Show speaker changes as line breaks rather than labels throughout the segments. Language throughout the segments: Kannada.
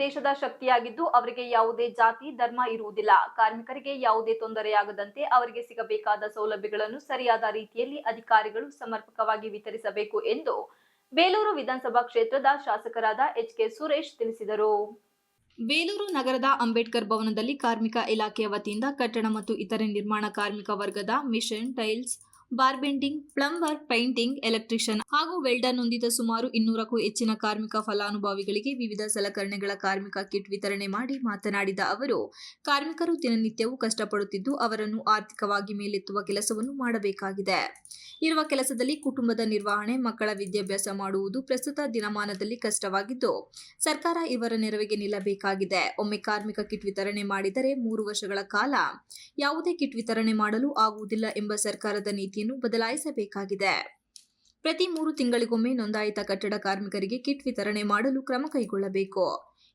ದೇಶದ ಶಕ್ತಿಯಾಗಿದ್ದು ಅವರಿಗೆ ಯಾವುದೇ ಜಾತಿ, ಧರ್ಮ ಇರುವುದಿಲ್ಲ. ಕಾರ್ಮಿಕರಿಗೆ ಯಾವುದೇ ತೊಂದರೆಯಾಗದಂತೆ ಅವರಿಗೆ ಸಿಗಬೇಕಾದ ಸೌಲಭ್ಯಗಳನ್ನು ಸರಿಯಾದ ರೀತಿಯಲ್ಲಿ ಅಧಿಕಾರಿಗಳು ಸಮರ್ಪಕವಾಗಿ ವಿತರಿಸಬೇಕು ಎಂದು ಬೇಲೂರು ವಿಧಾನಸಭಾ ಕ್ಷೇತ್ರದ ಶಾಸಕರಾದ ಎಚ್ ಕೆ ಸುರೇಶ್ ತಿಳಿಸಿದರು. ಬೇಲೂರು ನಗರದ ಅಂಬೇಡ್ಕರ್ ಭವನದಲ್ಲಿ ಕಾರ್ಮಿಕ ಇಲಾಖೆಯ ವತಿಯಿಂದ ಕಟ್ಟಡ ಮತ್ತು ಇತರೆ ನಿರ್ಮಾಣ ಕಾರ್ಮಿಕ ವರ್ಗದ mission, tiles bar bending plumber painting, electrician ಹಾಗೂ ವೆಲ್ಡರ್ ನೊಂದಿದ ಸುಮಾರು ಇನ್ನೂರಕ್ಕೂ ಹೆಚ್ಚಿನ ಕಾರ್ಮಿಕ ಫಲಾನುಭವಿಗಳಿಗೆ ವಿವಿಧ ಸಲಕರಣೆಗಳ ಕಾರ್ಮಿಕ ಕಿಟ್ ವಿತರಣೆ ಮಾಡಿ ಮಾತನಾಡಿದ ಅವರು, ಕಾರ್ಮಿಕರು ದಿನನಿತ್ಯವೂ ಕಷ್ಟಪಡುತ್ತಿದ್ದು ಅವರನ್ನು ಆರ್ಥಿಕವಾಗಿ ಮೇಲೆತ್ತುವ ಕೆಲಸವನ್ನು ಮಾಡಬೇಕಾಗಿದೆ. ಇರುವ ಕೆಲಸದಲ್ಲಿ ಕುಟುಂಬದ ನಿರ್ವಹಣೆ, ಮಕ್ಕಳ ವಿದ್ಯಾಭ್ಯಾಸ ಮಾಡುವುದು ಪ್ರಸ್ತುತ ದಿನಮಾನದಲ್ಲಿ ಕಷ್ಟವಾಗಿದ್ದು, ಸರ್ಕಾರ ಇವರ ನೆರವಿಗೆ ನಿಲ್ಲಬೇಕಾಗಿದೆ. ಒಮ್ಮೆ ಕಾರ್ಮಿಕ ಕಿಟ್ ವಿತರಣೆ ಮಾಡಿದರೆ ಮೂರು ವರ್ಷಗಳ ಕಾಲ ಯಾವುದೇ ಕಿಟ್ ವಿತರಣೆ ಮಾಡಲು ಆಗುವುದಿಲ್ಲ ಎಂಬ ಸರ್ಕಾರದ ನೀತಿಯನ್ನು ಬದಲಾಯಿಸಬೇಕಾಗಿದೆ. ಪ್ರತಿ ಮೂರು ತಿಂಗಳಿಗೊಮ್ಮೆ ನೋಂದಾಯಿತ ಕಟ್ಟಡ ಕಾರ್ಮಿಕರಿಗೆ ಕಿಟ್ ವಿತರಣೆ ಮಾಡಲು ಕ್ರಮ ಕೈಗೊಳ್ಳಬೇಕು.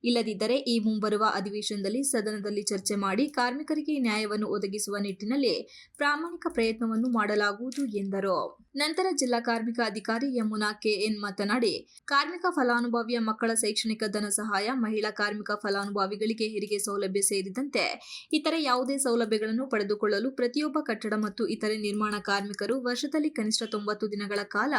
ಇಲ್ಲದಿದ್ದರೆ ಈ ಮುಂಬರುವ ಅಧಿವೇಶನದಲ್ಲಿ ಸದನದಲ್ಲಿ ಚರ್ಚೆ ಮಾಡಿ ಕಾರ್ಮಿಕರಿಗೆ ನ್ಯಾಯವನ್ನು ಒದಗಿಸುವ ನಿಟ್ಟಿನಲ್ಲಿ ಪ್ರಾಮಾಣಿಕ ಪ್ರಯತ್ನವನ್ನು ಮಾಡಲಾಗುವುದು ಎಂದರು. ನಂತರ ಜಿಲ್ಲಾ ಕಾರ್ಮಿಕ ಅಧಿಕಾರಿ ಯಮುನಾ ಕೆಎನ್ ಮಾತನಾಡಿ, ಕಾರ್ಮಿಕ ಫಲಾನುಭವಿಯ ಮಕ್ಕಳ ಶೈಕ್ಷಣಿಕ ಧನ ಸಹಾಯ, ಮಹಿಳಾ ಕಾರ್ಮಿಕ ಫಲಾನುಭವಿಗಳಿಗೆ ಹೆರಿಗೆ ಸೌಲಭ್ಯ ಸೇರಿದಂತೆ ಇತರೆ ಯಾವುದೇ ಸೌಲಭ್ಯಗಳನ್ನು ಪಡೆದುಕೊಳ್ಳಲು ಪ್ರತಿಯೊಬ್ಬ ಕಟ್ಟಡ ಮತ್ತು ಇತರೆ ನಿರ್ಮಾಣ ಕಾರ್ಮಿಕರು ವರ್ಷದಲ್ಲಿ ಕನಿಷ್ಠ ತೊಂಬತ್ತು ದಿನಗಳ ಕಾಲ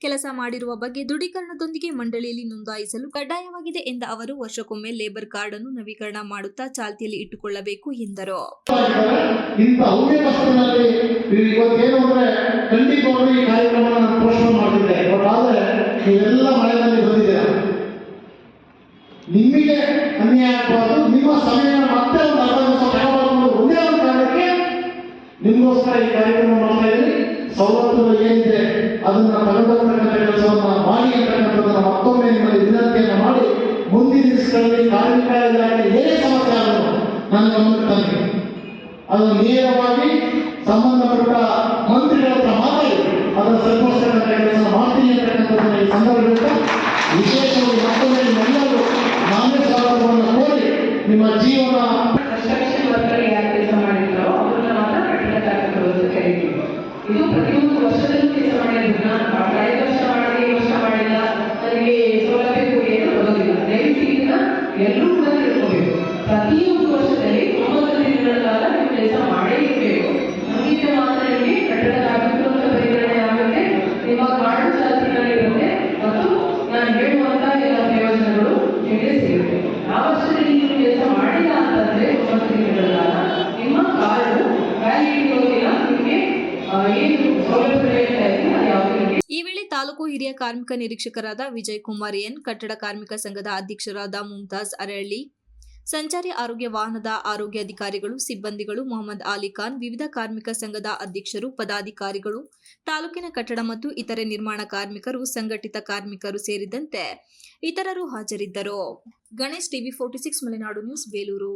ಕೆಲಸ ಮಾಡಿರುವ ಬಗ್ಗೆ ದೃಢೀಕರಣದೊಂದಿಗೆ ಮಂಡಳಿಯಲ್ಲಿ ನೋಂದಾಯಿಸಲು ಕಡ್ಡಾಯವಾಗಿದೆ ಎಂದ ಅವರು, ವರ್ಷಕ್ಕೊಮ್ಮೆ ಲೇಬರ್ ಕಾರ್ಡ್ ಅನ್ನು ನವೀಕರಣ ಮಾಡುತ್ತಾ ಚಾಲ್ತಿಯಲ್ಲಿ ಇಟ್ಟುಕೊಳ್ಳಬೇಕು ಎಂದರು.
ಖಂಡಿತವಾಗಿ ಈ ಕಾರ್ಯಕ್ರಮವನ್ನು ನಾನು ಪೋಷಣೆ ಮಾಡ್ತಿದ್ದೆ. ಬಟ್ ಆದರೆ ನೀವೆಲ್ಲ ಮಳೆಯಲ್ಲಿ ಬಂದಿದೆ. ನಿಮಗೆ ಅನ್ಯಾಯ ಆಗಬಾರ್ದು. ನಿಮ್ಮ ಸಮಯ ಮತ್ತೆ ಒಂದು ಅರ್ಧ ದಿವಸ ತಗೋಬಾರ್ದು ಒಂದೇ ಒಂದು ಕಾರಣಕ್ಕೆ ನಿಮಗೋಸ್ಕರ ಈ ಕಾರ್ಯಕ್ರಮ ಮಾಡ್ತಾ ಇದ್ದೀವಿ ಸವಲತ್ತುಗಳು ಏನಿದೆ ಅದನ್ನ ತಗೊಂಡೋಗ್ತಕ್ಕಂಥ ಕೆಲಸವನ್ನ ಮಾಡಿ ಅಂತಕ್ಕಂಥದ್ದನ್ನು ಮತ್ತೊಮ್ಮೆ ನಿಮ್ಮಲ್ಲಿ ವಿನಂತಿಯನ್ನು ಮಾಡಿ ಮುಂದಿನ ದಿವಸಗಳಲ್ಲಿ ಕಾರ್ಮಿಕ ಇಲಾಖೆ ಏನೇ ಸಮಸ್ಯೆ ಆದರೂ ನನ್ನ ಗಮನಕ್ಕೆ ತಂದೆ ಅದು ನೇರವಾಗಿ ಸಂಬಂಧಪಟ್ಟ ಮಂತ್ರಿಗಳ ಹತ್ರ ಅದರ ಸರಿಪಡಿಸ್ತಕ್ಕಂಥ ಕೆಲಸ ಮಾಡ್ತೀನಿ ವಿಶೇಷವಾಗಿ ಮತ್ತೊಮ್ಮೆ ನಿಮ್ಮೆಲ್ಲರೂ ನಾನೇ ಸ್ವಾಗತವನ್ನು ಕೋರಿ ನಿಮ್ಮ ಜೀವನ
ತಾಲೂಕು ಹಿರಿಯ ಕಾರ್ಮಿಕ ನಿರೀಕ್ಷಕರಾದ ವಿಜಯ್ ಕುಮಾರ್ ಎನ್, ಕಟ್ಟಡ ಕಾರ್ಮಿಕ ಸಂಘದ ಅಧ್ಯಕ್ಷರಾದ ಮುಮ್ತಾಜ್ ಅರಳ್ಳಿ, ಸಂಚಾರಿ ಆರೋಗ್ಯ ವಾಹನದ ಆರೋಗ್ಯ ಅಧಿಕಾರಿಗಳು, ಸಿಬ್ಬಂದಿಗಳು, ಮೊಹಮ್ಮದ್ ಅಲಿ ಖಾನ್, ವಿವಿಧ ಕಾರ್ಮಿಕ ಸಂಘದ ಅಧ್ಯಕ್ಷರು, ಪದಾಧಿಕಾರಿಗಳು, ತಾಲೂಕಿನ ಕಟ್ಟಡ ಮತ್ತು ಇತರೆ ನಿರ್ಮಾಣ ಕಾರ್ಮಿಕರು, ಸಂಘಟಿತ ಕಾರ್ಮಿಕರು ಸೇರಿದಂತೆ ಇತರರು ಹಾಜರಿದ್ದರು. Ganesh TV forty six, Malenadu news, Belur.